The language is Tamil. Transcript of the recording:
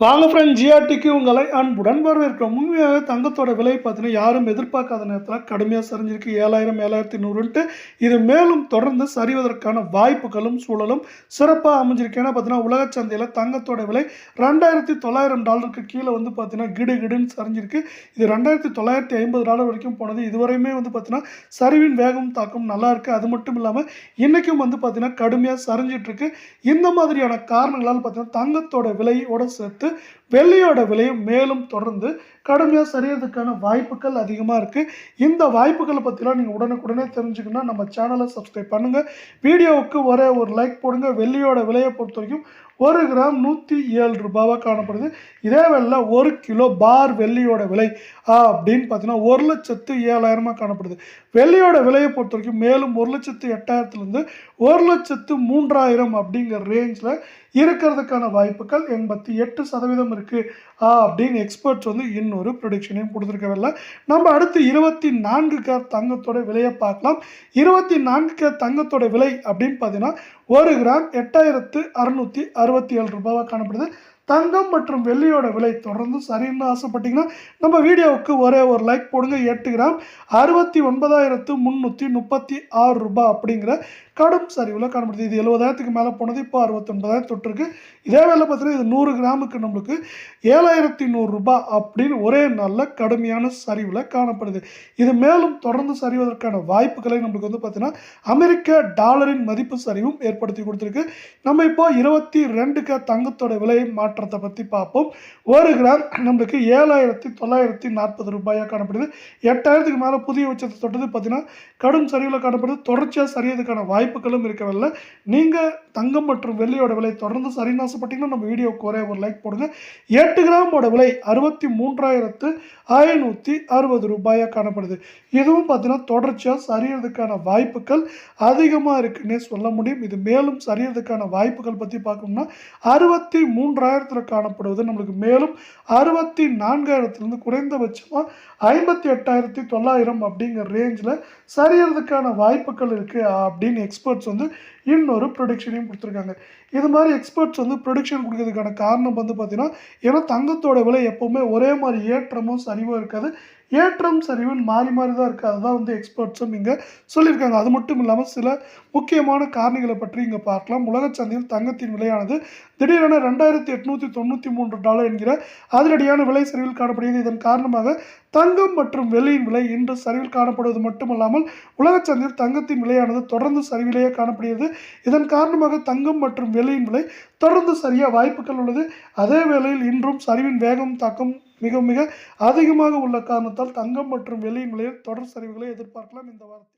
வாங்க ஃப்ரெண்ட் ஜிஆர்டிக்கு உங்களை அன்புடன் வரவேற்கிறோம். உண்மையாக தங்கத்தோட விலை பார்த்தீங்கன்னா யாரும் எதிர்பார்க்காத நேரத்தில் கடுமையாக சரிஞ்சிருக்கு. ஏழாயிரம் ஏழாயிரத்தி நூறுன்ட்டு. இது மேலும் தொடர்ந்து சரிவதற்கான வாய்ப்புகளும் சூழலும் சிறப்பாக அமைஞ்சிருக்கு. ஏன்னா பார்த்தீங்கன்னா உலக சந்தையில் தங்கத்தோட விலை ரெண்டாயிரத்தி தொள்ளாயிரம் டாலருக்கு கீழே வந்து பார்த்தீங்கன்னா கிடு கிடுன்னு சரிஞ்சிருக்கு. இது ரெண்டாயிரத்தி தொள்ளாயிரத்தி ஐம்பது டாலர் வரைக்கும் போனது. இதுவரையுமே வந்து பார்த்தீங்கன்னா சரிவின் வேகம் தாக்கம் நல்லா இருக்குது அது மட்டும் இல்லாமல் இன்றைக்கும் வந்து பார்த்தீங்கன்னா கடுமையாக சரிஞ்சிட்ருக்கு இந்த மாதிரியான காரணங்களால் பார்த்தீங்கன்னா தங்கத்தோட விலையோட சேர்த்து peu. வெள்ளியோட விலையும் மேலும் தொடர்ந்து கடுமையாக சரியறதுக்கான வாய்ப்புகள் அதிகமாக இருக்குது இந்த வாய்ப்புகளை பற்றிலாம் நீங்கள் உடனுக்குடனே தெரிஞ்சுக்கணும்னா நம்ம சேனலை சப்ஸ்கிரைப் பண்ணுங்கள் வீடியோவுக்கு ஒரே ஒரு லைக் போடுங்க. வெள்ளியோட விலையை பொறுத்த வரைக்கும் ஒரு கிராம் நூற்றி ஏழு ரூபாவாக காணப்படுது. இதே வேளையில் ஒரு கிலோ பார் வெள்ளியோட விலை அப்படின்னு பார்த்தீங்கன்னா ஒரு லட்சத்து ஏழாயிரமாக காணப்படுது. வெள்ளியோட விலையை பொறுத்த வரைக்கும் மேலும் ஒரு லட்சத்து எட்டாயிரத்துலேருந்து ஒரு லட்சத்து மூன்றாயிரம் அப்படிங்கிற ரேஞ்சில் இருக்கிறதுக்கான வாய்ப்புகள் எண்பத்தி எட்டு சதவீதம் இருக்குது அப்படின்னு எக்ஸ்பர்ட்ஸ் வந்து இன்னொரு ப்ரொடிக்ஷனையும் கொடுத்துருக்கவில்லை நம்ம அடுத்து இருபத்தி நான்கு கேர் தங்கத்தோட விலையை பார்க்கலாம். இருபத்தி நான்கு கேர் தங்கத்தோட விலை அப்படின்னு பார்த்தீங்கன்னா ஒரு கிராம் எட்டாயிரத்து அறுநூற்றி அறுபத்தி ஏழு ரூபாவாக காணப்படுது. தங்கம் மற்றும் வெள்ளியோட விலை தொடர்ந்து சரின்னு ஆசைப்பட்டீங்கன்னா நம்ம வீடியோவுக்கு ஒரே ஒரு லைக் போடுங்க. எட்டு கிராம் அறுபத்தி ஒன்பதாயிரத்து முந்நூற்றி முப்பத்தி ஆறு ரூபாய் அப்படிங்கிற கடும் சரிவில் காணப்படுது. இது எழுபதாயிரத்துக்கு மேலே போனது இப்போ அறுபத்தொன்பதாயிரம் தொட்டிருக்கு. இதே வேலை பார்த்தீங்கன்னா இது நூறு கிராமுக்கு நம்மளுக்கு ஏழாயிரத்தி நூறுரூபா அப்படின்னு ஒரே நல்ல கடுமையான சரிவில் காணப்படுது. இது மேலும் தொடர்ந்து சரிவதற்கான வாய்ப்புகளை நம்மளுக்கு வந்து பார்த்தீங்கன்னா அமெரிக்க டாலரின் மதிப்பு சரிவும் ஏற்படுத்தி கொடுத்துருக்கு. நம்ம இப்போ இருபத்தி ரெண்டுக்கு தங்கத்தோட விலையை மாற்ற மாற்றத்தை பற்றி பார்ப்போம். ஒரு கிராம் நம்மளுக்கு ஏழாயிரத்தி தொள்ளாயிரத்தி நாற்பது ரூபாயாக காணப்படுது. எட்டாயிரத்துக்கு மேலே புதிய உச்சத்தை தொட்டது பார்த்தீங்கன்னா கடும் சரிவில் காணப்படுது. தொடர்ச்சியாக சரியதுக்கான வாய்ப்புகளும் இருக்கவில்லை. நீங்கள் தங்கம் மற்றும் வெள்ளியோட விலை தொடர்ந்து சரின்னு ஆசைப்பட்டீங்கன்னா நம்ம வீடியோ ஒரே ஒரு லைக் போடுங்க. எட்டு கிராமோட விலை அறுபத்தி மூன்றாயிரத்து ஐநூற்றி அறுபது ரூபாயாக காணப்படுது. இதுவும் பார்த்தீங்கன்னா தொடர்ச்சியாக சரியறதுக்கான வாய்ப்புகள் அதிகமாக இருக்குன்னே சொல்ல முடியும். இது மேலும் சரியறதுக்கான வாய்ப்புகள் பற்றி பார்க்கணும்னா அறுபத்தி மூன்றாயிரத்தில் காணப்படுவது நம்மளுக்கு மேலும் அறுபத்தி நான்காயிரத்துலேருந்து குறைந்தபட்சமாக ஐம்பத்தி எட்டாயிரத்தி தொள்ளாயிரம் அப்படிங்கிற ரேஞ்சில் சரியறதுக்கான வாய்ப்புகள் இருக்குது அப்படின்னு எக்ஸ்பர்ட்ஸ் வந்து இன்னொரு ப்ரொடிக்ஷனையும் கொடுத்துருக்காங்க. இது மாதிரி எக்ஸ்பர்ட்ஸ் வந்து ப்ரொடிக்ஷன் கொடுக்கறதுக்கான காரணம் வந்து பார்த்தீங்கன்னா ஏன்னா தங்கத்தோட விலை எப்போவுமே ஒரே மாதிரி ஏற்றமும் சரிவும் இருக்காது. ஏற்றம் சரிவன் மாறி மாறி தான் இருக்குது அதுதான் வந்து எக்ஸ்பர்ட்ஸும் இங்கே சொல்லியிருக்காங்க. அது மட்டும் இல்லாமல் சில முக்கியமான காரணிகளை பற்றி இங்கே பார்க்கலாம். உலக சந்தையில் தங்கத்தின் விலையானது திடீரென ரெண்டாயிரத்தி எட்நூற்றி தொண்ணூற்றி மூன்று டாலர் என்கிற அதிரடியான விலை சரிவில் காணப்படுகிறது. இதன் காரணமாக தங்கம் மற்றும் வெள்ளியின் விலை இன்று சரிவில் காணப்படுவது மட்டுமல்லாமல் உலக சந்தையில் தங்கத்தின் விலையானது தொடர்ந்து சரிவிலேயே காணப்படுகிறது. இதன் காரணமாக தங்கம் மற்றும் வெள்ளியின் விலை தொடர்ந்து சரியாக வாய்ப்புகள் உள்ளது. அதே வேளையில் இன்றும் சரிவின் வேகம் தாக்கம் மிக மிக அதிகமாக உள்ள காரணத்தால் தங்கம் மற்றும் வெள்ளியின் விலையில் தொடர் சரிவுகளை எதிர்பார்க்கலாம். இந்த வாரத்தில்